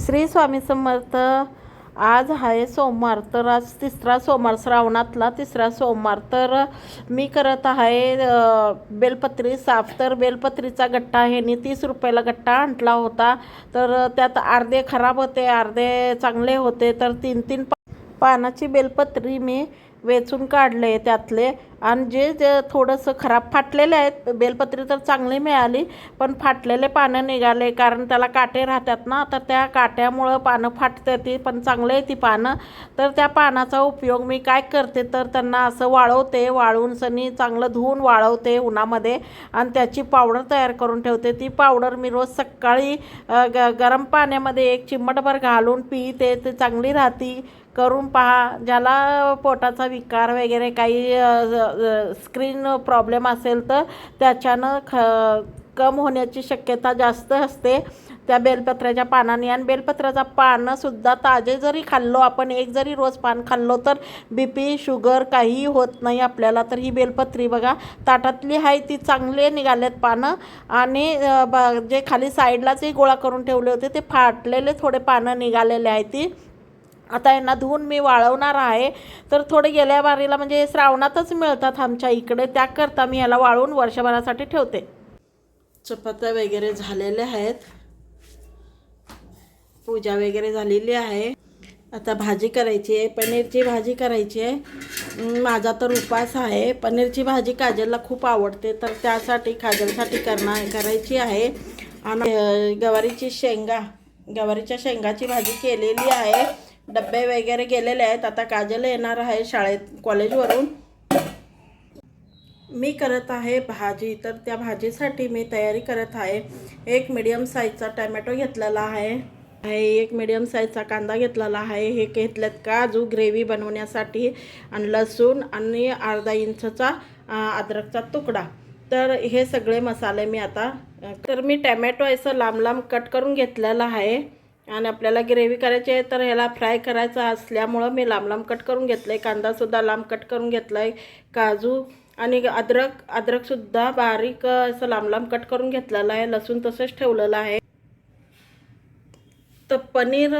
श्री स्वामी समर्थ. आज आहे सोमवार तर आज तिसरा सोमवार श्रावणातला तिसरा सोमवार. तर मी करत आहे बेलपत्री साफ. तर बेलपत्रीचा गट्टा ह्यानी तीस रुपयाला गट्टा आणला होता. तर त्यात अर्धे खराब होते अर्धे चांगले होते. तर तीन तीन पा पानाची बेलपत्री मी वेचून काढले त्यातले. आणि जे जे थोडंसं खराब फाटलेले आहेत बेलपत्री तर चांगली मिळाली पण फाटलेले पानं निघाले. कारण त्याला काटे राहतात ना तर त्या काट्यामुळं पानं फाटते ती पण चांगले आहे ती पानं. तर त्या पानाचा उपयोग मी काय करते तर त्यांना असं वाळवते. वाळवून सनी चांगलं धुवून वाळवते उन्हामध्ये. आणि त्याची पावडर तयार करून ठेवते. ती पावडर मी रोज सकाळी ग गरम पाण्यामध्ये एक चिमटभर घालून पिते. ते चांगली राहती. करून पहा. ज्याला पोटाचा विकार वगैरे काही स्क्रीन प्रॉब्लेम असेल तर त्याच्यानं ख कम होण्याची शक्यता जास्त असते. त्या बेलपत्र्याच्या पानाने आणि बेलपत्र्याचा पानंसुद्धा ताजे जरी खाल्लो आपण एक जरी रोज पान खाल्लो तर बी पी शुगर काही होत नाही आपल्याला. तर ही बेलपत्री बघा ताटातली आहे ती चांगले निघालेत पानं. आणि ब जे खाली साईडलाच गोळा करून ठेवले होते ते फाटलेले थोडे पानं निघालेले आहे ती. आता यांना धुवून मी वाळवणार आहे. तर थोडे गेल्या बारीला म्हणजे श्रावणातच मिळतात आमच्या इकडे. त्याकरता मी याला वाळवून वर्षभरासाठी ठेवते. चपात्या वगैरे झालेल्या आहेत. पूजा वगैरे झालेली आहे. आता भाजी करायची आहे. पनीरची भाजी करायची आहे. माझा तर उपास आहे. पनीरची भाजी काजलला खूप आवडते. तर त्यासाठी काजलसाठी करणार करायची आहे. आणि गवारीची शेंगा गवारीच्या शेंगाची भाजी केलेली आहे. डब्बे वगैरे गेलेले आहेत. आता काजल येणार आहे शाळेत कॉलेजवरून. मी करत आहे भाजी तर त्या भाजीसाठी मी तयारी करत आहे. एक मीडियम साईजचा टमॅटो घेतलेला आहे. आहे एक मीडियम साईजचा कांदा घेतलेला आहे. हे घेतल्यात काजू ग्रेव्ही बनवण्यासाठी. आणि लसूण आणि अर्धा इंचचा अद्रकचा तुकडा. तर हे सगळे मसाले मी आता तर मी टॅमॅटो असं लांब लांब कट करून घेतलेला आहे. आणि आपल्याला ग्रेव्ही करायची आहे तर ह्याला फ्राय करायचा असल्यामुळं मी लांब लांब कट करून घेतलं आहे कांदासुद्धा लांब कट करून घेतला आहे काजू आणि अद्रक अद्रकसुद्धा बारीक असं लांब लांब कट करून घेतलेलं आहे. लसूण तसंच ठेवलेलं आहे. तर पनीर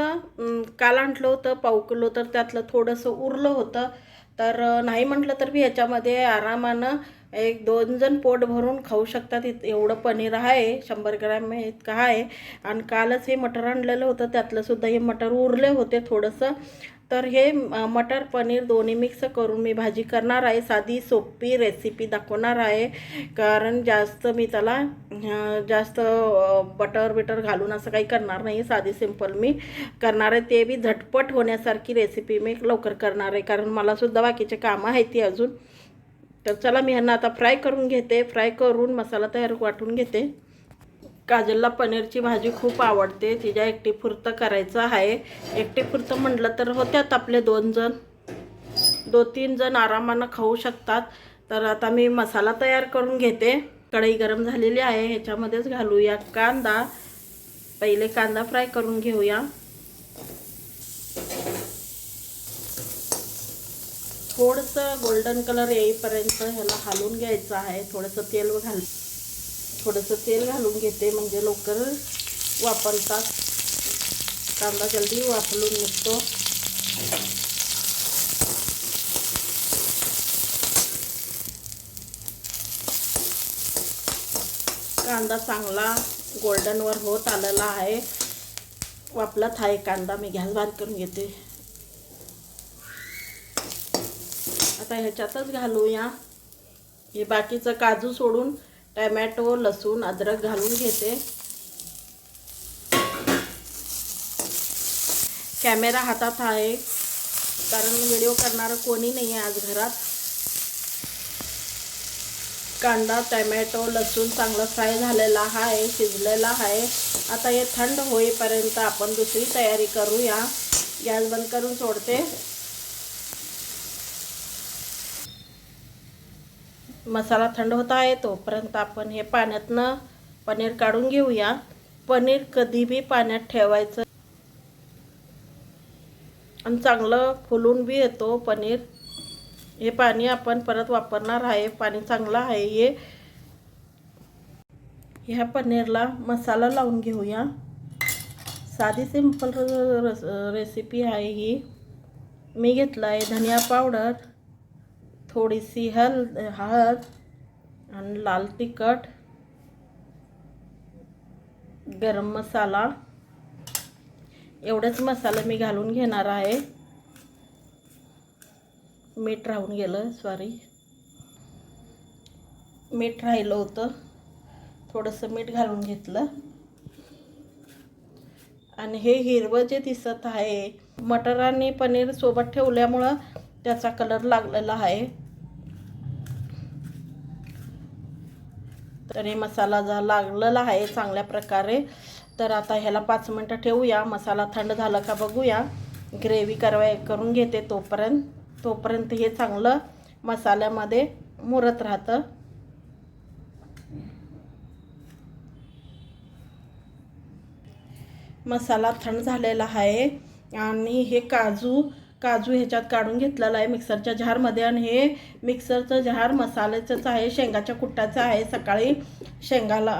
काल आणलं होतं पाव किलो तर त्यातलं थोडंसं उरलं होतं. तर नाही म्हटलं तर मी ह्याच्यामध्ये आरामानं एक दोन जण पोट भरून खाऊ शकतात. इत एवढं पनीर आहे शंभर ग्रॅम इतकं आहे. आणि कालच हे मटर आणलेलं होतं त्यातलं सुद्धा हे मटर उरले होते थोडंसं. तर हे मटर पनीर दोन्ही मिक्स करून मी भाजी करणार आहे. साधी सोपी रेसिपी दाखवणार आहे. कारण जास्त मी त्याला जास्त बटर बिटर घालून असं काही करणार नाही साधी सिंपल मी करणार आहे. ते बी झटपट होण्यासारखी रेसिपी मी लवकर करणार आहे. कारण मलासुद्धा बाकीचे कामं आहेत ती अजून. तर चला मी ह्यांना आता फ्राय करून घेते. फ्राय करून मसाला तयार वाटून घेते. काजलला पनीरची भाजी खूप आवडते. तिच्या एकटी पुरतं करायचं आहे. एकटी पुरतं म्हटलं तर होत्यात आपले दोन जण. दोन तीन जण आरामानं खाऊ शकतात. तर आता मी मसाला तयार करून घेते. कढई गरम झालेली आहे. ह्याच्यामध्येच घालूया कांदा. पहिले कांदा फ्राय करून घेऊया. थोडंसं गोल्डन कलर येईपर्यंत ह्याला हालून घ्यायचं आहे. थोडंसं तेल घाल थोडंसं तेल घालून घेते. म्हणजे लवकर वापरतात. कांदा जल्दी वापरून निघतो. कांदा चांगला गोल्डनवर होत आलेला आहे. वापलात आहे कांदा. मी गॅस बांध करून घेते. आता ह्याच्यातच घालूया. हे बाकीचं काजू सोडून टमॅटो लसूण अद्रक घालून घेते. कॅमेरा हातात आहे कारण व्हिडिओ करणारं कोणी नाही आहे आज घरात. कांदा टमॅटो लसूण चांगलं फ्राय झालेला आहे शिजलेला आहे. आता हे थंड होईपर्यंत आपण दुसरी तयारी करूया. गॅस बंद करून सोडते. मसाला थंड होत आहे तोपर्यंत आपण हे पाण्यातनं पनीर काढून घेऊया. पनीर कधी बी पाण्यात ठेवायचं. आणि चांगलं फुलून बी येतो पनीर. हे पाणी आपण परत वापरणार आहे पाणी चांगलं आहे हे. ह्या पनीरला मसाला लावून घेऊया. साधी सिंपल रेसिपी आहे ही. मी घेतला आहे धनिया पावडर. थोडीशी हल हळद आणि लाल तिखट गरम मसाला. एवढेच मसाले मी घालून घेणार आहे. मीठ राहून गेलं सॉरी मीठ राहिलं होतं. थोडंसं मीठ घालून घेतलं. आणि हे हिरवं जे दिसत आहे मटर आणि पनीर सोबत ठेवल्यामुळं त्याचा कलर लागलेला आहे. तर हे मसाला जा लागलेला आहे चांगल्या प्रकारे. तर आता ह्याला पाच मिनटं ठेवूया. मसाला थंड झाला का बघूया. ग्रेव्ही करवाय करून घेते तोपर्यंत. तोपर्यंत हे चांगलं मसाल्यामध्ये मुरत राहतं. मसाला थंड झालेला आहे. आणि हे काजू काजू ह्याच्यात काढून घेतलेला आहे मिक्सरच्या झारमध्ये आणि हे मिक्सरचं झार मसाल्याचंच आहे शेंगाच्या कुट्टाचं आहे. सकाळी शेंगाला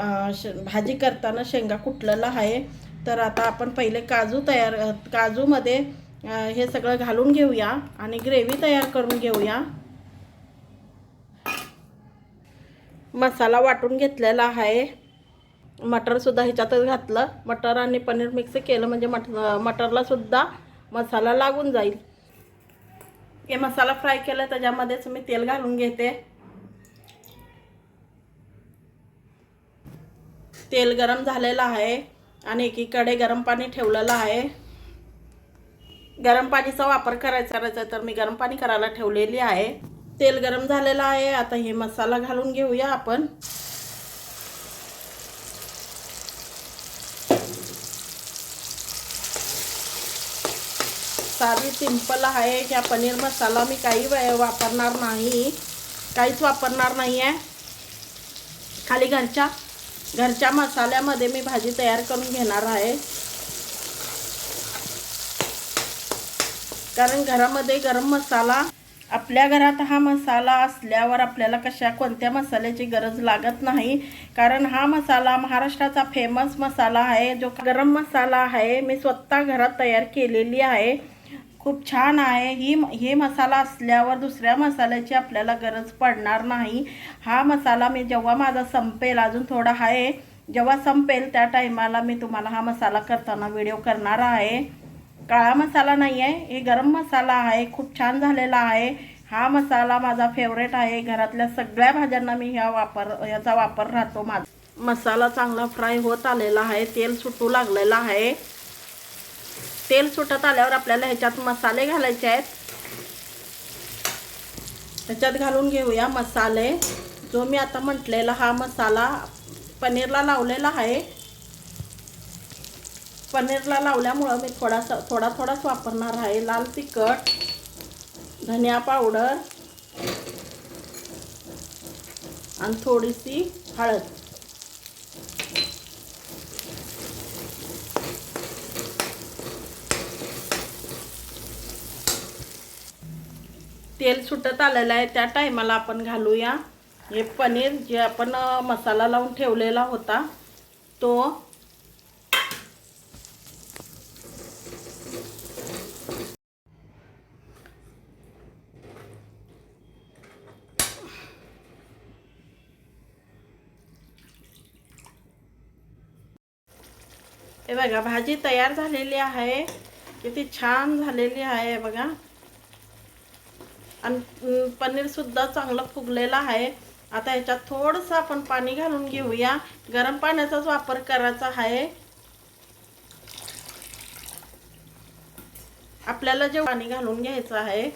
भाजी करताना शेंगा कुटलेला आहे. तर आता आपण पहिले काजू तयार काजूमध्ये हे सगळं घालून घेऊया आणि ग्रेव्ही तयार करून घेऊया. मसाला वाटून घेतलेला आहे. मटरसुद्धा ह्याच्यातच घातलं. मटर आणि पनीर मिक्स केलं म्हणजे मट मटरलासुद्धा मसाला लागून जाईल. हे मसाला फ्राय केला त्याच्यामध्येच मी तेल घालून घेते. तेल गरम झालेलं आहे आणि एकीकडे गरम पाणी ठेवलेलं आहे. गरम पाणीचा वापर करायचा करायचा तर मी गरम पाणी करायला ठेवलेली आहे. तेल गरम झालेलं आहे आता हे मसाला घालून घेऊया आपण. साधी सिंपल आहे. ह्या पनीर मसाला मी काही वे- वापरणार नाही. काहीच वापरणार नाही आहे खाली घरच्या घरच्या मसाल्यामध्ये मी भाजी तयार करून घेणार आहे. कारण घरामध्ये गरम मसाला आपल्या घरात हा मसाला असल्यावर आपल्याला कशा कोणत्या मसाल्याची गरज लागत नाही. कारण हा मसाला महाराष्ट्राचा फेमस मसाला आहे. जो गरम मसाला आहे मी स्वतः घरात तयार केलेली आहे. खूप छान आहे. ही हे मसाला असल्यावर दुसऱ्या मसाल्याची आपल्याला गरज पडणार नाही. हा मसाला मी जेव्हा माझा संपेल अजून थोडा आहे जेव्हा संपेल त्या टायमाला मी तुम्हाला हा मसाला करताना व्हिडिओ करणार आहे. काळा मसाला नाही आहे हे गरम मसाला आहे खूप छान झालेला आहे. हा मसाला माझा फेवरेट आहे. घरातल्या सगळ्या भाज्यांना मी ह्या वापर याचा वापर राहतो माझा. मसाला चांगला फ्राय होत आलेला आहे तेल सुटू लागलेलं आहे. तेल सुटत आल्यावर आपल्याला ह्याच्यात मसाले घालायचे आहेत. ह्याच्यात घालून घेऊया मसाले. जो मी आता म्हटलेला हा मसाला पनीरला लावलेला आहे. पनीरला लावल्यामुळं मी थोडासा थोडा थोडाच वापरणार आहे. लाल तिखट धनिया पावडर आणि थोडीशी हळद. तेल सुटत आलेलं आहे. त्या टायमाला आपण घालूया. हे पनीर जे आपण मसाला लावून ठेवलेला होता तो हे बघा भाजी तयार झालेली आहे. किती छान झालेली आहे बघा. आणि पनीरसुद्धा चांगलं फुगलेलं आहे. आता ह्याच्यात थोडंसं आपण पाणी घालून घेऊया. गरम पाण्याचाच वापर करायचा आहे. आपल्याला जे पाणी घालून घ्यायचं आहे.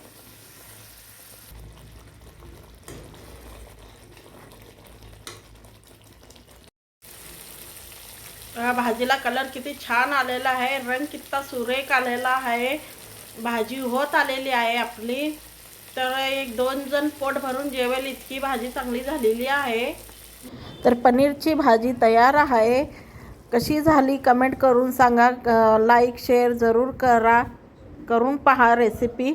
भाजीला कलर किती छान आलेला आहे. रंग किती सुरेख आलेला आहे. भाजी होत आलेली आहे आपली. तर एक दोन जण पोट भरून जेवेल इतकी भाजी चांगली झालेली आहे. तर पनीरची भाजी तयार आहे. कशी झाली कमेंट करून सांगा. लाईक शेअर जरूर करा. करून पहा रेसिपी